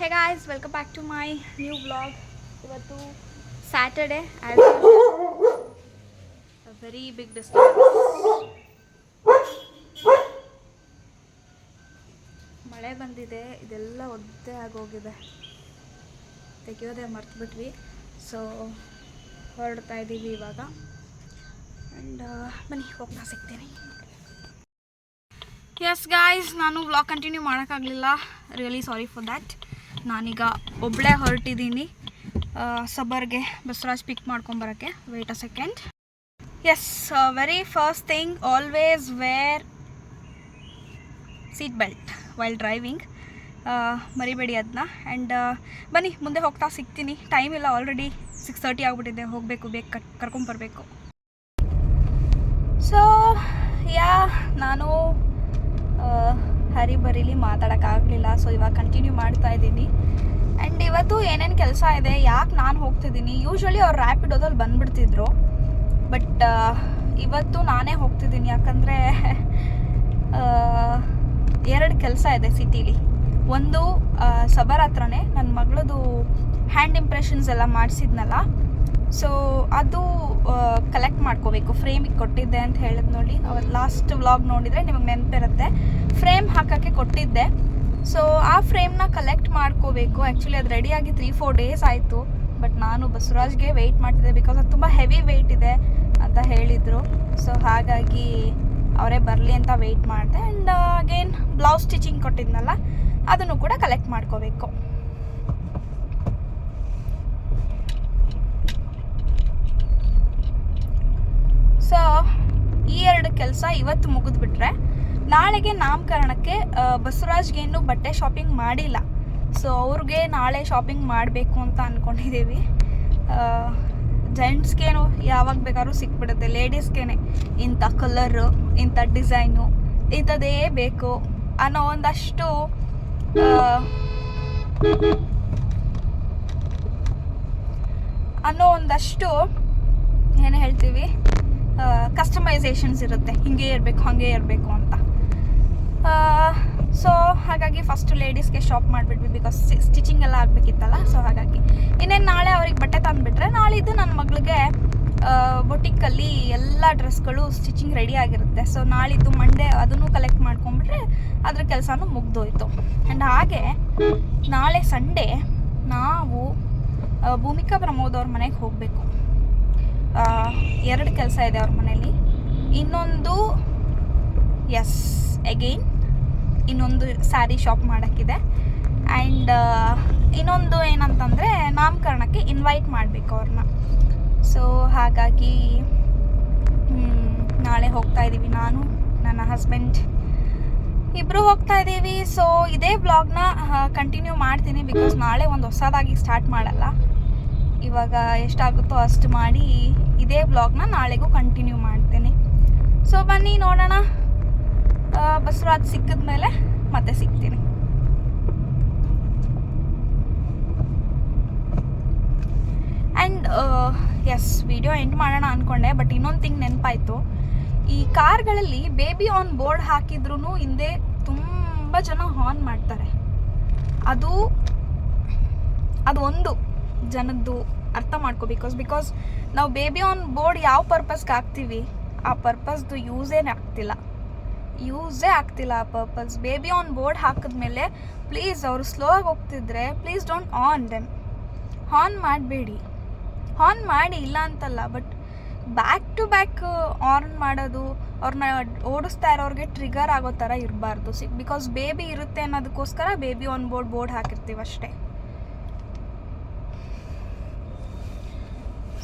Hey guys welcome back to my new blog ಇವತ್ತು Saturday very big disturb ಮಳೆ ಬಂದಿದೆ, ಇದೆಲ್ಲ ಒದ್ದೆ ಆಗೋಗಿದೆ. ತೆಗಿಯೋದೇ ಮರ್ತುಬಿಟ್ವಿ ಸೊ ಹೊರಡ್ತಾ ಇದ್ದೀವಿ ಇವಾಗ. ಆ್ಯಂಡ್ ಬನ್ನಿ ಹೋಗ್ತಾ ಸಿಗ್ತೀನಿ. ಎಸ್ ಗಾಯ್ಸ್ ನಾನು ವ್ಲಾಗ್ ಕಂಟಿನ್ಯೂ ಮಾಡೋಕ್ಕಾಗಲಿಲ್ಲ. ರಿಯಲಿ ಸಾರಿ ಫಾರ್ ದ್ಯಾಟ್ ನಾನೀಗ ಒಬ್ಬಳೇ ಹೊರಟಿದ್ದೀನಿ. ಸಬರ್ಗೆ Basavaraj pick ಮಾಡ್ಕೊಂಬರೋಕ್ಕೆ. Wait a second yes very first thing always wear seat belt while driving ಮರಿಬೇಡಿ ಅದನ್ನ ಆ್ಯಂಡ್ ಬನ್ನಿ, ಮುಂದೆ ಹೋಗ್ತಾ ಸಿಗ್ತೀನಿ. ಟೈಮ್ ಇಲ್ಲ ಆಲ್ರೆಡಿ ಸಿಕ್ಸ್ ತರ್ಟಿ ಆಗಿಬಿಟ್ಟಿದೆ. ಹೋಗಬೇಕು, ಬೇಗ ಕಟ್ ಕರ್ಕೊಂಬರ್ಬೇಕು ಸೊ ಯಾ ನಾನು ಹರಿ ಬರೀಲಿ ಮಾತಾಡೋಕ್ಕಾಗಲಿಲ್ಲ. ಸೊ ಇವಾಗ ಕಂಟಿನ್ಯೂ ಮಾಡ್ತಾ ಇದ್ದೀನಿ. ಆ್ಯಂಡ್ ಇವತ್ತು ಏನೇನು ಕೆಲಸ ಇದೆ, ಯಾಕೆ ನಾನು ಹೋಗ್ತಿದ್ದೀನಿ ಯೂಶ್ವಲಿ ಅವ್ರು ರ್ಯಾಪಿಡೋದಲ್ಲಿ ಬಂದ್ಬಿಡ್ತಿದ್ರು. ಬಟ್ ಇವತ್ತು ನಾನೇ ಹೋಗ್ತಿದ್ದೀನಿ. ಯಾಕಂದರೆ ಎರಡು ಕೆಲಸ ಇದೆ ಸಿಟಿಲಿ. ಒಂದು ಸಬರ್ ಹತ್ರನೇ. ನನ್ನ ಮಗಳದು ಹ್ಯಾಂಡ್ ಇಂಪ್ರೆಷನ್ಸ್ ಎಲ್ಲ ಮಾಡಿಸಿದ್ನಲ್ಲ. ಸೊ ಅದು ಕಲೆಕ್ಟ್ ಮಾಡ್ಕೋಬೇಕು. ಫ್ರೇಮಿಗೆ ಕೊಟ್ಟಿದ್ದೆ ಅಂತ ಹೇಳಿದ್ ನೋಡಿ. ಲಾಸ್ಟ್ ವ್ಲಾಗ್ ನೋಡಿದರೆ ನಿಮಗೆ ನೆನಪಿರುತ್ತೆ ಫ್ರೇಮ್ ಹಾಕೋಕ್ಕೆ ಕೊಟ್ಟಿದ್ದೆ. ಸೊ ಆ ಫ್ರೇಮ್ನ ಕಲೆಕ್ಟ್ ಮಾಡ್ಕೋಬೇಕು. ಆ್ಯಕ್ಚುಲಿ ಅದು ರೆಡಿಯಾಗಿ ತ್ರೀ ಫೋರ್ ಡೇಸ್ ಆಯಿತು. ಬಟ್ ನಾನು ಬಸವರಾಜ್ಗೆ ವೆಯ್ಟ್ ಮಾಡ್ತಿದ್ದೆ ಬಿಕಾಸ್ ಅದು ತುಂಬ ಹೆವಿ ವೆಯ್ಟ್ ಇದೆ ಅಂತ ಹೇಳಿದರು. ಸೊ ಹಾಗಾಗಿ ಅವರೇ ಬರಲಿ ಅಂತ ವೆಯ್ಟ್ ಮಾಡಿದೆ. ಆ್ಯಂಡ್ ಅಗೇನ್ ಬ್ಲೌಸ್ ಸ್ಟಿಚಿಂಗ್ ಕೊಟ್ಟಿದ್ನಲ್ಲ, ಅದನ್ನು ಕೂಡ ಕಲೆಕ್ಟ್ ಮಾಡ್ಕೋಬೇಕು. ಸೊ, ಈ ಎರಡು ಕೆಲಸ ಇವತ್ತು ಮುಗಿದ್ಬಿಟ್ರೆ, ನಾಳೆಗೆ ನಾಮಕರಣಕ್ಕೆ ಬಸವರಾಜ್ಗೆ ಇನ್ನೂ ಬಟ್ಟೆ ಶಾಪಿಂಗ್ ಮಾಡಿಲ್ಲ. ಸೊ ಅವ್ರಿಗೆ ನಾಳೆ ಶಾಪಿಂಗ್ ಮಾಡಬೇಕು ಅಂತ ಅಂದ್ಕೊಂಡಿದ್ದೀವಿ ಜೆಂಟ್ಸ್ಗೇನು ಯಾವಾಗ ಬೇಕಾದ್ರೂ ಸಿಕ್ಬಿಡುತ್ತೆ ಲೇಡೀಸ್ಗೇನೆ ಇಂಥ ಕಲರು ಇಂಥ ಡಿಸೈನು ಇಂಥದ್ದೇ ಬೇಕು ಅನ್ನೋ ಒಂದಷ್ಟು ಅನ್ನೋ ಒಂದಷ್ಟು ಏನು ಹೇಳ್ತೀವಿ? ಕಸ್ಟಮೈಸೇಷನ್ಸ್ ಇರುತ್ತೆ. ಹಿಂಗೆ ಇರಬೇಕು ಹಾಗೆ ಇರಬೇಕು ಅಂತ. ಸೊ ಹಾಗಾಗಿ ಫಸ್ಟ್ ಲೇಡೀಸ್ಗೆ ಶಾಪ್ ಮಾಡಿಬಿಟ್ವಿ ಬಿಕಾಸ್ ಸ್ಟಿಚಿಂಗ್ ಎಲ್ಲ ಆಗಬೇಕಿತ್ತಲ್ಲ ಸೊ ಹಾಗಾಗಿ. ಇನ್ನೇನು ನಾಳೆ ಅವ್ರಿಗೆ ಬಟ್ಟೆ ತಂದುಬಿಟ್ರೆ ನಾಳಿದ್ದು ನನ್ನ ಮಗಳಿಗೆ ಬೊಟಿಕ್ಕಲ್ಲಿ ಎಲ್ಲ ಡ್ರೆಸ್ಗಳು ಸ್ಟಿಚಿಂಗ್ ರೆಡಿ ಆಗಿರುತ್ತೆ. ಸೊ ನಾಳಿದ್ದು ಮಂಡೇ ಅದನ್ನು ಕಲೆಕ್ಟ್ ಮಾಡ್ಕೊಂಬಿಟ್ರೆ ಅದ್ರ ಕೆಲಸನೂ ಮುಗ್ದೋಯ್ತು. ಆ್ಯಂಡ್ ಹಾಗೆ ನಾಳೆ ಸಂಡೇ ನಾವು ಭೂಮಿಕಾ ಪ್ರಮೋದ್ ಅವ್ರ ಮನೆಗೆ ಹೋಗಬೇಕು. ಎರಡು ಕೆಲಸ ಇದೆ ಅವ್ರ ಮನೇಲಿ. ಇನ್ನೊಂದು ಎಸ್ ಅಗೈನ್ ಇನ್ನೊಂದು ಸ್ಯಾರಿ ಶಾಪ್ ಮಾಡೋಕ್ಕಿದೆ. ಆ್ಯಂಡ್ ಇನ್ನೊಂದು ಏನಂತಂದರೆ ನಾಮಕರಣಕ್ಕೆ ಇನ್ವೈಟ್ ಮಾಡಬೇಕು ಅವ್ರನ್ನ. ಸೊ ಹಾಗಾಗಿ ನಾಳೆ ಹೋಗ್ತಾ ಇದ್ದೀವಿ ನಾನು, ನನ್ನ ಹಸ್ಬೆಂಡ್ ಇಬ್ಬರು ಹೋಗ್ತಾ ಇದ್ದೀವಿ ಸೊ ಇದೇ ಬ್ಲಾಗ್ನ ಕಂಟಿನ್ಯೂ ಮಾಡ್ತೀನಿ ಬಿಕಾಸ್ ನಾಳೆ ಒಂದು ಹೊಸದಾಗಿ ಸ್ಟಾರ್ಟ್ ಮಾಡಲ್ಲ. ಇವಾಗ ಎಷ್ಟಾಗುತ್ತೋ ಅಷ್ಟು ಮಾಡಿ ಇದೇ ಬ್ಲಾಗ್ನ ನಾಳೆಗೂ ಕಂಟಿನ್ಯೂ ಮಾಡ್ತೇನೆ. ಸೊ ಬನ್ನಿ ನೋಡೋಣ. ಬಸವರಾಜ್ ಸಿಕ್ಕಿದ ಮೇಲೆ ಮತ್ತೆ ಸಿಗ್ತೀನಿ. ಆ್ಯಂಡ್ ಎಸ್ ವಿಡಿಯೋ ಎಂಡ್ ಮಾಡೋಣ ಅಂದ್ಕೊಂಡೆ ಬಟ್ ಇನ್ನೊಂದು ತಿಂಗ್ ನೆನಪಾಯಿತು. ಈ ಕಾರ್ಗಳಲ್ಲಿ ಬೇಬಿ ಆನ್ ಬೋರ್ಡ್ ಹಾಕಿದ್ರೂ ಹಿಂದೆ ತುಂಬ ಜನ ಹಾನ್ ಮಾಡ್ತಾರೆ. ಅದು ಅದು ಒಂದು. ಜನದ್ದು ಅರ್ಥ ಮಾಡ್ಕೋ ಬಿಕಾಸ್ ಬಿಕಾಸ್ ನಾವು ಬೇಬಿ ಆನ್ ಬೋರ್ಡ್ ಯಾವ ಪರ್ಪಸ್ಗೆ ಹಾಕ್ತೀವಿ ಆ ಪರ್ಪಸ್ದು ಯೂಸೇ ಆಗ್ತಿಲ್ಲ. ಯೂಸೇ ಆಗ್ತಿಲ್ಲ ಆ ಪರ್ಪಸ್ ಬೇಬಿ ಆನ್ ಬೋರ್ಡ್ ಹಾಕಿದ್ಮೇಲೆ ಪ್ಲೀಸ್ ಅವರು ಸ್ಲೋ ಆಗಿ ಹೋಗ್ತಿದ್ರೆ please don't on them on ಮಾಡಬೇಡಿ. ಆನ್ ಮಾಡಿ ಇಲ್ಲ ಅಂತಲ್ಲ but back to back on ಮಾಡೋದು ಅವ್ರನ್ನ ಓಡಿಸ್ತಾ ಇರೋರಿಗೆ ಟ್ರಿಗರ್ ಆಗೋ ಥರ ಇರಬಾರ್ದು. ಸಿ ಬಿಕಾಸ್ ಬೇಬಿ ಇರುತ್ತೆ ಅನ್ನೋದಕ್ಕೋಸ್ಕರ ಬೇಬಿ ಆನ್ ಬೋರ್ಡ್ ಬೋರ್ಡ್ ಹಾಕಿರ್ತೀವಿ ಅಷ್ಟೇ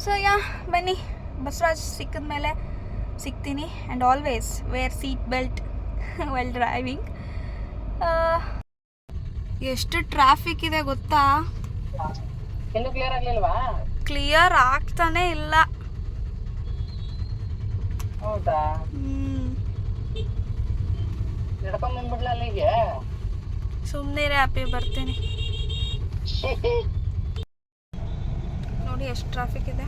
ಸೊ ಯಾ ಬನ್ನಿ. ಬಸವರಾಜ್ ಸಿಕ್ಕಿದ ಮೇಲೆ ಸಿಗ್ತೀನಿ. And always wear seat belt well driving ಎಷ್ಟು ಟ್ರಾಫಿಕ್ ಇದೆ ಗೊತ್ತಾ? ಕ್ಲಿಯರ್ ಆಗಲಿಲ್ವಾ? ಕ್ಲಿಯರ್ ಆಗ್ತಾನೆ ಇಲ್ಲ. ಸುಮ್ಮನೆ ಹ್ಯಾಪಿ ಬರ್ತೀನಿ. ನೋಡಿ ಎಷ್ಟು ಟ್ರಾಫಿಕ್ ಇದೆ?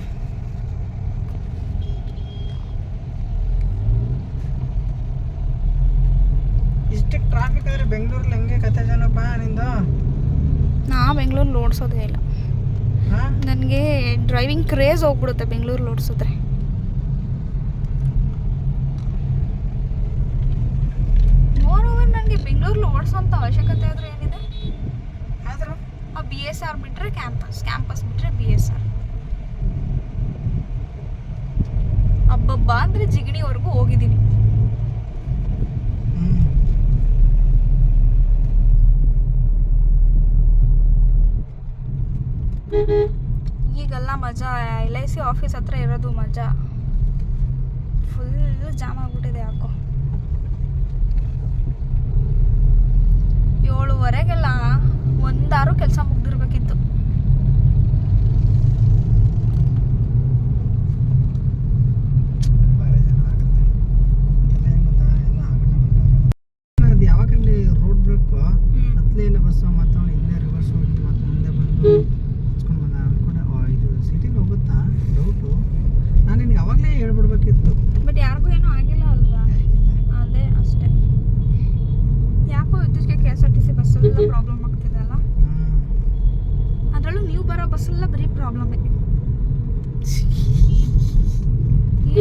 ಇಷ್ಟಕ್ಕೆ ಟ್ರಾಫಿಕ್ ಆದ್ರೆ ಬೆಂಗಳೂರಲ್ಲಿ ಹೆಂಗೆ ಕತೆ ಜನಪ್ಪ ನಿಂದು? ನಾ ಬೆಂಗಳೂರಲ್ಲಿ ಓಡಿಸೋದೇ ಇಲ್ಲ. ನನಗೆ ಡ್ರೈವಿಂಗ್ ಕ್ರೇಜ್ ಹೋಗ್ಬಿಡುತ್ತೆ ಬೆಂಗಳೂರಲ್ಲಿ ಓಡಿಸಿದ್ರೆ. ಮೋರ್ ಓವರ್ ನನಗೆ ಬೆಂಗಳೂರಲ್ಲಿ ಓಡಿಸೋಂಥ ಅವಶ್ಯಕತೆ ಆದರೆ ಏನಿದೆ? ಆದರೂ? ಆ ಬಿ ಎಸ್ ಆರ್ ಬಿಟ್ಟರೆ ಕ್ಯಾಂಪಸ್ ಕ್ಯಾಂಪಸ್ ಬಿಟ್ಟರೆ ಬಿ ಎಸ್ ಆರ್ ಅಬ್ಬಬ್ಬ ಅಂದರೆ ಜಿಗಣಿವರೆಗೂ ಹೋಗಿದ್ದೀನಿ. ಈಗೆಲ್ಲ ಮಜಾ, ಎಲ್ ಐ ಸಿ ಆಫೀಸ್ ಹತ್ರ ಇರೋದು ಮಜಾ. ಫುಲ್ ಜಾಮ್ ಆಗ್ಬಿಟ್ಟಿದೆ ಯಾಕೋ. ಏಳುವರೆಗೆಲ್ಲ ಒಂದಾರು ಕೆಲಸ ಮುಗ್ದಿರ್ಬೇಕಿತ್ತು ಭಾಳ ಜನ ಆಗುತ್ತೆ ಅದೆಲ್ಲ ಹೆಂಗ್ ಗೊತ್ತಾ ಎಲ್ಲ ಆಗಲ್ಲ ಅದು ಯಾವಾಗಲ್ಲಿ ರೋಡ್ ಬ್ರೇಕು ಹ್ಮ್. ಹತ್ತಲೇ ಇಲ್ಲ ಬಸ್ಸು ಮತ್ತು ಅವ್ನು ಹಿಂದೆ ರಿವರ್ಸ್ ಹೋಗಿ ಮತ್ತು ಮುಂದೆ ಬಂದು ಹಚ್ಕೊಂಡು ಬಂದ ಅಂದ್ಕೊಂಡೆ ಓ ಇದು ಸಿಟಿಲಿ ಹೋಗುತ್ತಾ? ಡೌಟು ನಾನು ನಿನಗೆ ಅವಾಗಲೇ ಹೇಳ್ಬಿಡ್ಬೇಕಿತ್ತು. ಬಟ್ ಯಾರಿಗೂ ಏನೂ ಆಗಿಲ್ಲ ಅಲ್ವಾ? ಅದೇ ಅಷ್ಟೇ. ಯಾಕೋ ಇತ್ತೀಚೆಗೆ K S R T C ಬಸ್ಸೆಲ್ಲ problem ಆಗ್ತಿದೆ ಅಲ್ಲ? ಅದರಲ್ಲೂ ನೀವು ಬರೋ ಬಸ್ಸೆಲ್ಲ ಬರೀ ಪ್ರಾಬ್ಲಮ್ಮೇ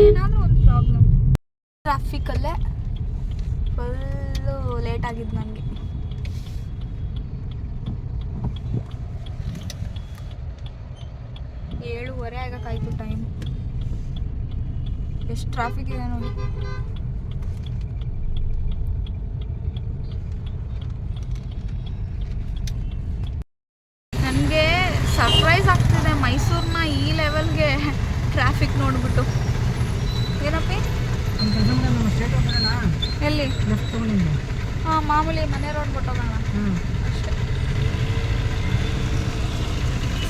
ಏನಾದರೂ ಒಂದು ಪ್ರಾಬ್ಲಮ್ ಟ್ರಾಫಿಕಲ್ಲೇ ಫುಲ್ಲು ಲೇಟ್ ಆಗಿದ್ದು ನನಗೆ ಆಗಕ್ಕಾಯ್ತು ಟೈಮ್ ಎಷ್ಟು ಟ್ರಾಫಿಕ್ ಇದೆ ನೋಡಿ. ನನಗೆ ಸರ್ಪ್ರೈಸ್ ಆಗ್ತಿದೆ ಮೈಸೂರಿನ ಈ ಲೆವೆಲ್ಗೆ ಟ್ರಾಫಿಕ್ ನೋಡ್ಬಿಟ್ಟು. ಏನಪ್ಪಿ? ಎಲ್ಲಿ? ಹಾಂ ಮಾಮೂಲಿ ಮನೆ ರೋಡ್ ಬಿಟ್ಟೋಗೋಣ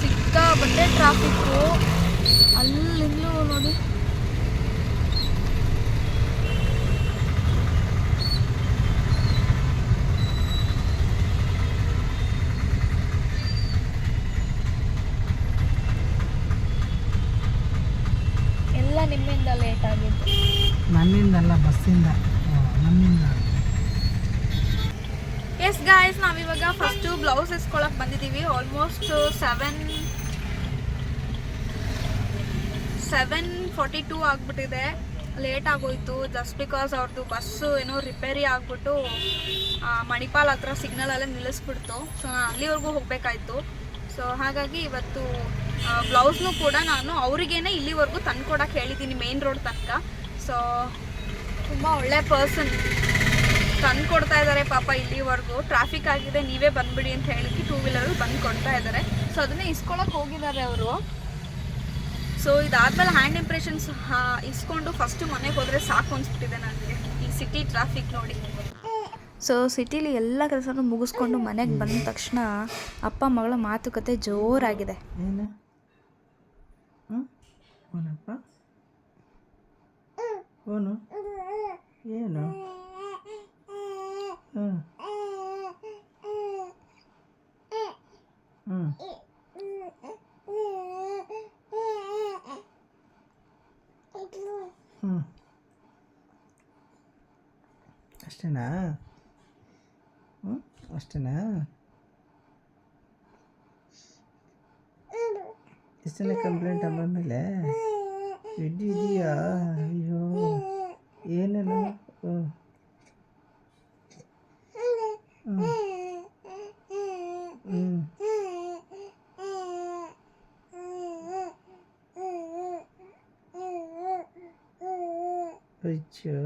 ಸಿಕ್ಕಾಬಟ್ಟೆ ಟ್ರಾಫಿಕ್ಕು ಅಲ್ಲಿಂದಲೂ ನೋಡಿ. ಎಲ್ಲ ನಿಮ್ಮಿಂದ ಲೇಟ್ ಆಗಿತ್ತು ನನ್ನಿಂದಲ್ಲ ಬಸ್ಸಿಂದ. ನನ್ನಿಂದ. ಎಸ್ ಗಾಯ್ಸ್ ನಾವಿವಾಗ ಫಸ್ಟು ಬ್ಲೌಸ್ ಇಸ್ಕೊಳಕ್ಕೆ ಬಂದಿದ್ದೀವಿ. Almost seven seven forty two ಆಗಿಬಿಟ್ಟಿದೆ. ಲೇಟ್ ಆಗೋಯ್ತು ಜಸ್ಟ್ ಬಿಕಾಸ್ ಅವ್ರದ್ದು ಬಸ್ಸು ಏನೋ ರಿಪೇರಿ ಆಗಿಬಿಟ್ಟು ಮಣಿಪಾಲ್ ಹತ್ರ ಸಿಗ್ನಲಲ್ಲೇ ನಿಲ್ಲಿಸ್ಬಿಡ್ತು. ಸೊ ನಾನು ಅಲ್ಲಿವರೆಗೂ ಹೋಗಬೇಕಾಯ್ತು. ಸೊ ಹಾಗಾಗಿ ಇವತ್ತು ಬ್ಲೌಸ್ನು ಕೂಡ ನಾನು ಅವರಿಗೇನೆ ಇಲ್ಲಿವರೆಗೂ ತಂದ್ಕೊಡಕ್ಕೆ ಹೇಳಿದ್ದೀನಿ ಮೇನ್ ರೋಡ್ ತನಕ. ಸೊ ತುಂಬ ಒಳ್ಳೆ ಪರ್ಸನ್ ತಂದು ಕೊಡ್ತಾ ಇದ್ದಾರೆ ಪಾಪ ಇಲ್ಲಿವರೆಗೂ. ಟ್ರಾಫಿಕ್ ಆಗಿದೆ, ನೀವೇ ಬಂದ್ಬಿಡಿ ಅಂತ ಹೇಳಿ ಟೂ ವೀಲರ್ ಬಂದು ಕೊಡ್ತಾ ಇದ್ದಾರೆ ಸೊ ಅದನ್ನೇ ಇಸ್ಕೊಳಕ್ಕೆ ಹೋಗಿದ್ದಾರೆ ಅವರು. ಸೊ ಇದಾದ್ಮೇಲೆ ಹ್ಯಾಂಡ್ ಇಂಪ್ರೆಷನ್ಸ್ ಇಸ್ಕೊಂಡು ಫಸ್ಟ್ ಮನೆಗೆ ಹೋದ್ರೆ ಸಾಕು ಅನ್ಸ್ಬಿಟ್ಟಿದೆ ನನಗೆ ಈ ಸಿಟಿ ಟ್ರಾಫಿಕ್ ನೋಡಿ. ಸೊ ಸಿಟಿಲಿ ಎಲ್ಲ ಕೆಲಸನೂ ಮುಗಿಸ್ಕೊಂಡು ಮನೆಗೆ ಬಂದ ತಕ್ಷಣ ಅಪ್ಪ ಮಗಳ ಮಾತುಕತೆ ಜೋರಾಗಿದೆ. ಏನು? ಹ್ಞೂ ಓನಪ್ಪ ಓನು ಏನು? ಹ್ಞೂ ಹ್ಞೂ ಹ್ಞೂ ಅಷ್ಟೇನಾ ಹ್ಞೂ ಅಷ್ಟೇನಾ ಇಷ್ಟೆಲ್ಲ ಕಂಪ್ಲೇಂಟ್ ಅಮ್ಮ ಮೇಲೆ ಇಡ್ಡಿ ಇದೆಯಾ ಅಯ್ಯೋ ಏನೆಲ್ಲ ಹ್ಞೂ ಹ್ಞೂ ಹ್ಞೂ ಅಯ್ಯೋ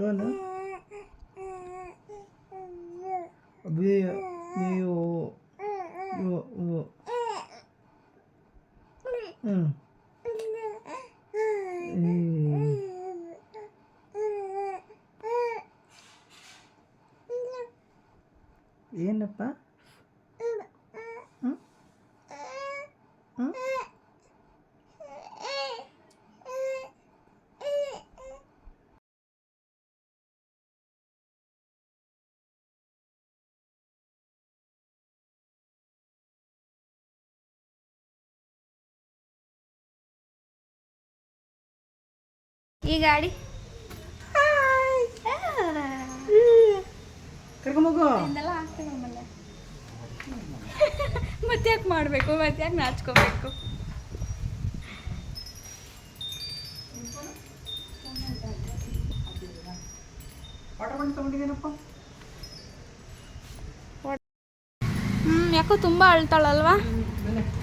ಏನು ಅಯ್ಯೋ ಅಯ್ಯೋ ಅಯ್ಯೋ ಅಯ್ಯೋ ಹ್ಞೂ ಏನಪ್ಪ ಈ ಗಾಡಿ. ಮತ್ತೆ ಯಾಕೆ ಮಾಡಬೇಕು? ಮತ್ತೆ ಯಾಕೆ ನಾಚ್ಕೋಬೇಕು? ಯಾಕೋ ತುಂಬಾ ಅಳ್ತಾಳಲ್ವಾ?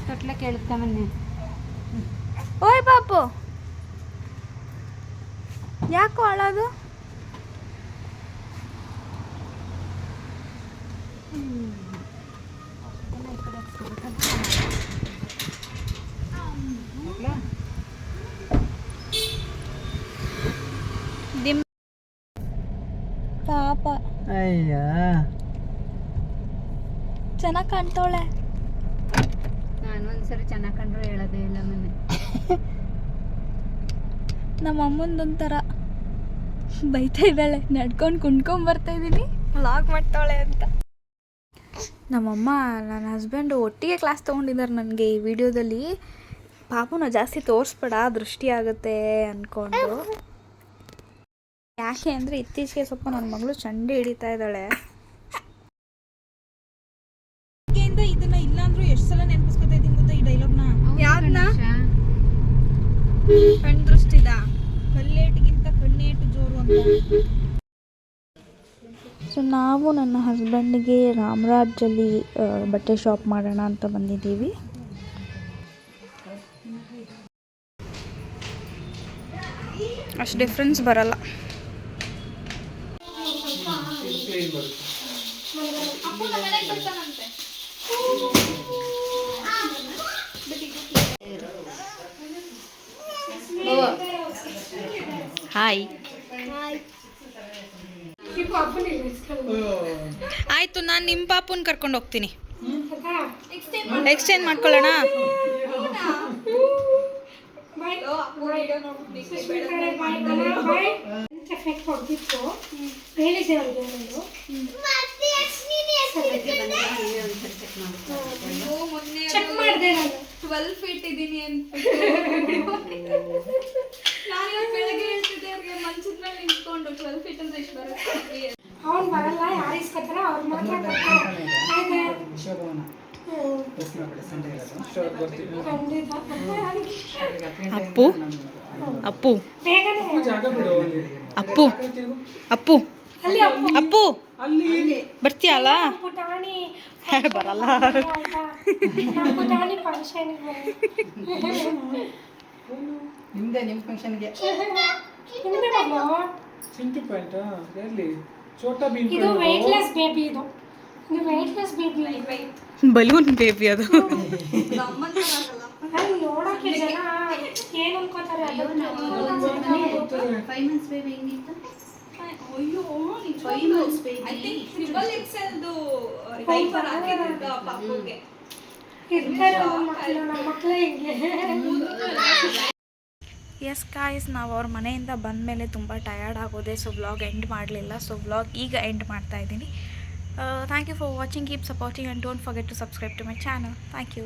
ತೊಟ್ಲ ಕೇಳುತ್ತಾ ಮೊನ್ನೆ. ಓಯ್ ಪಾಪು ಯಾಕೋ ಅಳೋದು? ಪಾಪ. ಅಯ್ಯ. ಚೆನ್ನಾಗಿ ಕಾಣ್ತಾವಳೆ. ನಾನು ಒಂದ್ಸರಿ ಚೆನ್ನಾಗಿ ಕಂಡ್ರು ಹೇಳೋದೇ ಇಲ್ಲ ಮೊನ್ನೆ ನಮ್ಮ ಅಮ್ಮಂದೊಂಥರ ಬೈತಾ ಇದ್ದಾಳೆ, ನಡ್ಕೊಂಡು ಕುಣ್ಕೊಂಡ್ ಬರ್ತಾ ಇದ್ದೀನಿ. ವ್ಲಾಗ್ ಮಾಡ್ತಾಳೆ ಅಂತ. ನಮ್ಮಮ್ಮ ನನ್ನ ಹಸ್ಬೆಂಡು ಒಟ್ಟಿಗೆ ಕ್ಲಾಸ್ ತೊಗೊಂಡಿದ್ದಾರೆ ನನಗೆ ಈ ವಿಡಿಯೋದಲ್ಲಿ ಪಾಪನ ಜಾಸ್ತಿ ತೋರಿಸ್ಬೇಡ, ದೃಷ್ಟಿ ಆಗುತ್ತೆ ಅಂದ್ಕೊಂಡು ಯಾಕೆ ಅಂದರೆ ಇತ್ತೀಚೆಗೆ ಸ್ವಲ್ಪ ನನ್ನ ಮಗಳು ಚಂಡಿ ಹಿಡಿತಾ ಇದ್ದಾಳೆ ಇದನ್ನ ಇಲ್ಲಾಂದ್ರೂ ಎಷ್ಟು ಸಲ ನೆನಪಿಸ್ಕೊತಾ ಇದ್ದೀನಿ ಗೊತ್ತಾ ಈ ಡೈಲಾಗ್ನ ಯಾವ್ದನ್ನ ಕಣ್ ದೃಷ್ಟಿದ ಕಲ್ಲೇಟಿಗಿಂತ ಕಣ್ಣೇಟು ಜೋರು ಅಂತ ಸೊ ನಾವು ನನ್ನ ಹಸ್ಬೆಂಡ್ಗೆ ರಾಮರಾಜಲ್ಲಿ ಬಟ್ಟೆ ಶಾಪ್ ಮಾಡೋಣ ಅಂತ ಬಂದಿದ್ದೀವಿ. ಅಷ್ಟು ಡಿಫ್ರೆನ್ಸ್ ಬರಲ್ಲ. ಹಾಯ್ ಆಯ್ತು ನಾನು ನಿಮ್ಮ ಪಾಪುನ್ ಕರ್ಕೊಂಡು ಹೋಗ್ತೀನಿ. ಎಕ್ಸ್ಚೇಂಜ್ ಮಾಡ್ಕೊಳ್ಳೋಣ? ಚೆಕ್ ಮಾಡಿದೆ ನಾನು. ಟ್ವೆಲ್ ಫೀಟ್ ಇದ್ದೀನಿ ಅಂತ ನಾನು ಬೆಳಗ್ಗೆ ಮಂಚದ ಮೇಲೆ ನಿಂತ್ಕೊಂಡು ಟ್ವೆಲ್ ಫೀಟ್ ಅಂತ ಇಷ್ಟು ಬರುತ್ತೆ. ಅವ್ನು ಬರಲ್ಲ ಯಾರು ಇಸ್ಕೊತಾರ ಅವ್ರು ಮಾತ್ರ ಹಾಗೆ ಅಪ್ಪು? ಅಪ್ಪು. ಬೇಗನೆ. ಜಾಗ ಬಿಡು ಅಪ್ಪು. ಅಪ್ಪು. ಅಲ್ಲಿ ಅಪ್ಪು. ಅಪ್ಪು. ಅಲ್ಲಿ. ಬರ್ತೀಯಲ್ಲ? ಪುಟಾಣಿ ಬರಲ್ಲ. ನಿಮ್ದೇ ನಿಮ್ಮ ಫಂಕ್ಷನ್ಗೆ ಚಿಂಟು ಪ್ಯಾಂಟ್? ಎಲ್ಲಿ? ಚೋಟಾ ಬೀನ್ ಇದು ವೆಯ್ಟ್ಲೆಸ್ ಬೇಬಿ ಇದು. ಇದು ವೆಯ್ಟ್ಲೆಸ್ ಬೇಬಿ ಬಲೂನ್ ಬೇಬಿ ಅದು. ಅಲ್ಲಿ ನೋಡೋಕೆ ಜನ ಏನು ಅನ್ಕೋತಾರೆ ಫೈವ್ ಮಂತ್ಸ್ ಬೇಬಿ ಹೆಂಗಿತ್ತು? ಇರ್ತಾರೆ ನಮ್ಮ ಮಕ್ಕಳು ನಮ್ಮ ಮಕ್ಕಳೇ ಹಿಂಗೆ. ಎಸ್ ಕಾಯ್ಸ್ ನಾವು ಅವ್ರ ಮನೆಯಿಂದ ಬಂದ ಮೇಲೆ ತುಂಬ ಟಯರ್ಡ್ ಆಗೋದೆ ಸೊ ವ್ಲಾಗ್ ಎಂಡ್ ಮಾಡಲಿಲ್ಲ. ಸೊ ವ್ಲಾಗ್ ಈಗ ಎಂಡ್ ಮಾಡ್ತಾ ಇದ್ದೀನಿ. Thank you for watching keep supporting and don't forget to subscribe to my channel thank you